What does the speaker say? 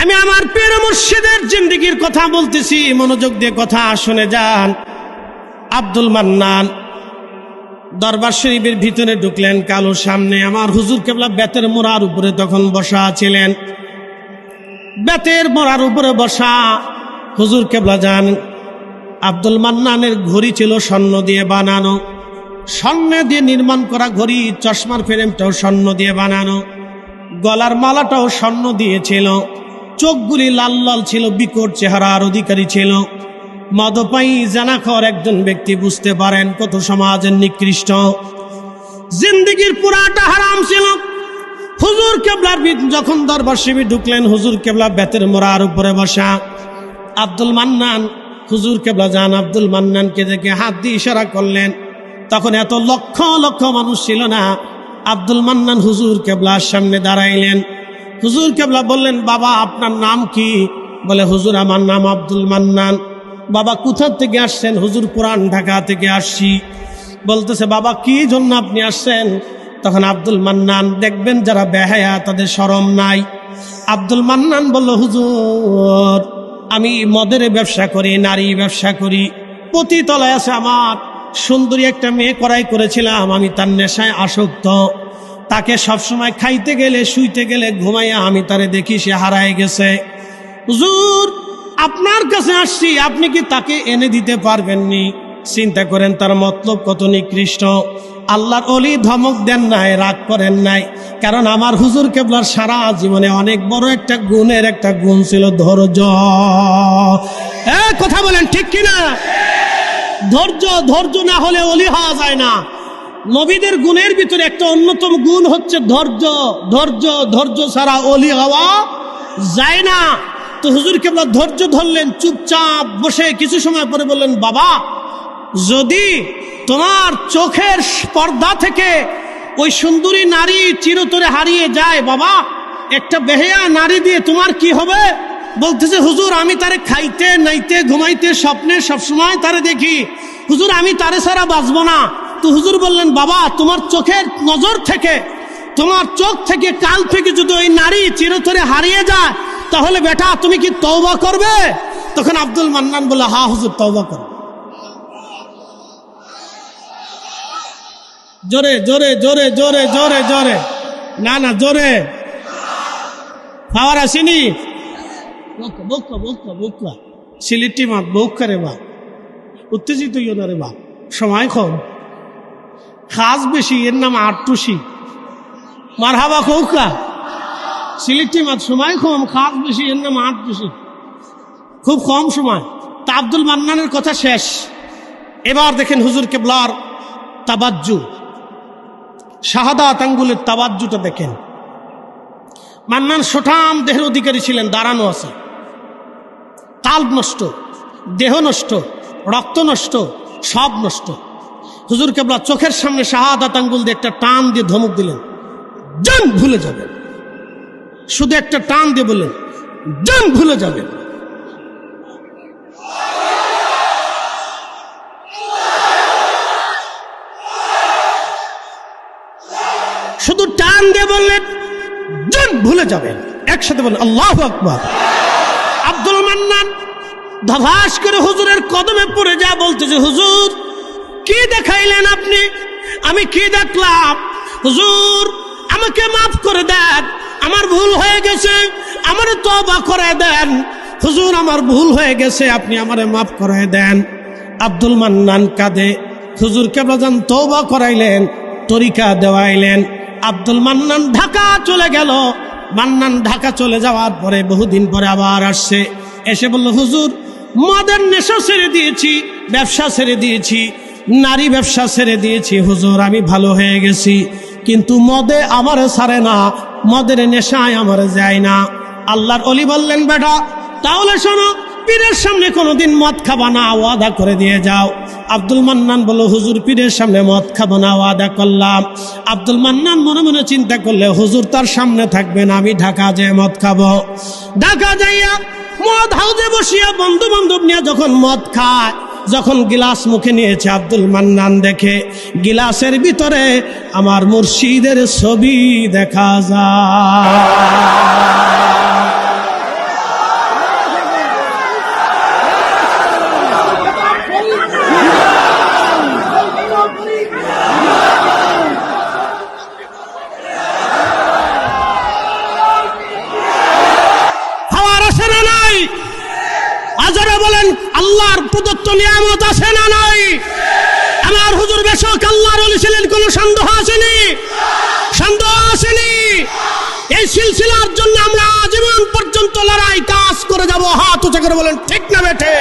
আমি আমার পীর মুর্শিদের জিন্দিগির কথা বলতেছি, মনোযোগ দিয়ে কথা শুনে যান। আব্দুল মান্নান দরবার শরীফের ভিতরে ঢুকলেন, কালো সামনে। আমার হুজুর কেবলা বেতের মোড়ার উপরে তখন বসা ছিলেন। বেতের মোড়ার উপরে বসা হুজুর কেবলা যান। আব্দুল মান্নানের ঘড়ি ছিল স্বর্ণ দিয়ে বানানো। স্বর্ণ দিয়ে নির্মাণ করা ঘড়ি, চশমার ফ্রেমটাও স্বর্ণ দিয়ে বানানো। গলার মালাটাও স্বর্ণ দিয়েছিল। চোখগুলি লাল লাল ছিল, বিকট চেহারার অধিকারী ছিল। মদপাই জানাখর একজন ব্যক্তি বুঝতে পারেন কত সমাজের নিকৃষ্ট। জিন্দিগির পুরাটা হারাম ছিল। হুজুর কেবলার যখন দরবার শিবির ঢুকলেন, হুজুর কেবলা বেতের মোড়ার উপরে বসা। আব্দুল মান্নান, হুজুর কেবলা যান আব্দুল মান্নানকে দেখে হাত দিয়ে ইশারা করলেন তখন এত লক্ষ লক্ষ মানুষ ছিল না। আব্দুল মান্নান হুজুর কেবলার সামনে দাঁড়াইলেন। হুজুর কেবলা বললেন, বাবা, আপনার নাম কি? বলে, হুজুর, আমার নাম আব্দুল মান্নান। বাবা, কোথা থেকে আসছেন? হুজুর, পুরান ঢাকা থেকে আসছি। বলতেছে, বাবা, কি জন্য আপনি আসছেন? তখন আব্দুল মান্নান, দেখবেন যারা বেহায়া, তাদের সরম নাই। আব্দুল মান্নান বলল, হুজুর, আমি মদের ব্যবসা করি, নারী ব্যবসা করি প্রতি তলায় আছে আমার। সুন্দরী একটা মেয়ে করাই করেছিলাম, আমি তার নেশায় আসক্ত। তাকে সবসময় খাইতে গেলে, শুইতে গেলে ঘুমাইয়া আমি তারে দেখি সে হারায় গেছে। হুজুর, আপনার কাছে আসছি, আপনি কি তাকে এনে দিতে পারবেননি? চিন্তা করেন তার মতলব কত নিকৃষ্ট। আল্লাহর অলি ধমক দেন নাই, রাগ করেন নাই। কারণ আমার হুজুর কেবলার সারা জীবনে অনেক বড় একটা গুণের একটা গুণ ছিল ধৈর্য। কথা বলেন ঠিক কিনা? ধৈর্য ধৈর্য না হলে অলি হওয়া যায় না। নবীদের গুণের ভিতরে একটা অন্যতম গুণ হচ্ছে ধৈর্য ধৈর্য ধৈর্য ছাড়া অলি হওয়া যায় না। তো হুজুর কেবল ধৈর্য ধরলেন, চুপচাপ বসে কিছু সময় পরে বললেন, বাবা, যদি তোমার চোখের পর্দা থেকে ওই সুন্দরী নারী চিরতরে হারিয়ে যায়, বাবা, একটা বেহেয়া নারী দিয়ে তোমার কি হবে? বলতেছে, হুজুর, আমি তারে খাইতে, নাইতে, ঘুমাইতে স্বপ্নে সবসময় তারে দেখি। হুজুর, আমি তারে ছাড়া বাঁচবো না। তো হুজুর বললেন, বাবা, তোমার চোখের নজর থেকে, তোমার চোখ থেকে কাল থেকে যদি ওই নারী চিরতরে হারিয়ে যায়, তাহলে বেটা, তুমি কি তওবা করবে? তখন আব্দুল মান্নান বলে, হা, হুজুর, তওবা করবে। জোরে জোরে জোরে জোরে জোরে জোরে। না না, জোরে। খাওয়ার আসেনি? সিলেটি মা বক্কা রে বা উত্তেজিত ইয় না রে বা সময় কম। খাস বেশি, এর নাম আটটুসি। মার হাবা কৌকা। সিলেটি মাত সময় কম। খাস বেশি, এর নাম আটটুসি। খুব কম সময়। তা আব্দুল মান্নানের কথা শেষ। এবার দেখেন হুজুর কেবলার তাবাজ্জু। শাহাদাত আঙ্গুলের তাবাজ্জুটা দেখেন। মান্নান সোঠাম দেহের অধিকারী ছিলেন, দাঁড়ানো আছে। কাল নষ্ট, দেহ নষ্ট, রক্ত নষ্ট, সব নষ্ট। হুজুর কেবলা চোখের সামনে শাহাদাত আঙ্গুল দিয়ে একটা টান দিয়ে ধমক দিলেন, জান ভুলে যাবেন। শুধু একটা টান দিয়ে বললেন, জান ভুলে যাবেন। শুধু টান দিয়ে বললেন, জান ভুলে যাবেন। একসাথে বললেন, আল্লাহ আকবর। ধভাস করে হুজুরের কদমে পড়ে যা বলতেছে, হুজুর, কি দেখাইলেন আপনি? আমি কি দেখলাম? হুজুর, আমাকে মাফ করে দেন, আমার ভুল হয়ে গেছে, আমার তবা করে দেন। হুজুর, আমার ভুল হয়ে গেছে, আপনি আমারে মাফ করে দেন। আব্দুল মান্নান কাঁদে, হুজুর কেবলাজান তৌবা করাইলেন, তরিকা দেওয়াইলেন? আব্দুল মান্নান ঢাকা চলে গেল। মান্নান ঢাকা চলে যাওয়ার পরে বহুদিন পরে আবার আসছে। এসে বলল, হুজুর মদের নেশা ছেড়ে দিয়েছি, ব্যবসা ছেড়ে দিয়েছি, নারী ব্যবসা ছেড়ে দিয়েছি। হুজুর, আমি ভালো হয়ে গেছি, কিন্তু মদে আমারে ছাড়ে না, মদের নেশায় আমারে যায় না। আল্লাহর অলি বললেন, বেটা, তাহলে শোনো, পীরের সামনে কোনোদিন মদ খাবা না, ওয়াদা করে দিয়ে যাও। আব্দুল মান্নান বলো হুজুর, পীরের সামনে মদ খাব না, ওয়াদা করলাম। আব্দুল মান্নান মনে মনে চিন্তা করলে, হুজুর, তার সামনে থাকবেন আমি ঢাকা যেয়ে মদ খাব। ঢাকা যাইয়া মদ হাউজে বসিয়া বন্ধু বান্ধব নিয়ে যখন মদ খায়, যখন গিলাস মুখে নিয়েছে আব্দুল মান্নান দেখে, গিলাসের ভিতরে আমার মুর্শিদের ছবি দেখা যায় হাওয়ার আসে না নাই আজারে বলেন আল্লাহর প্রদত্ত নিয়ামত আছে না নাই? আমার হুজুর বেশক আল্লাহর অলি ছিলেন, কোনো সন্দেহ আসেনি? সন্দেহ আসেনি? এই সিলসিলার জন্য আমরা আজীবন পর্যন্ত লড়াই কাজ করে যাব। হাত উঁচা করে বলেন, ঠিক না বেঠে?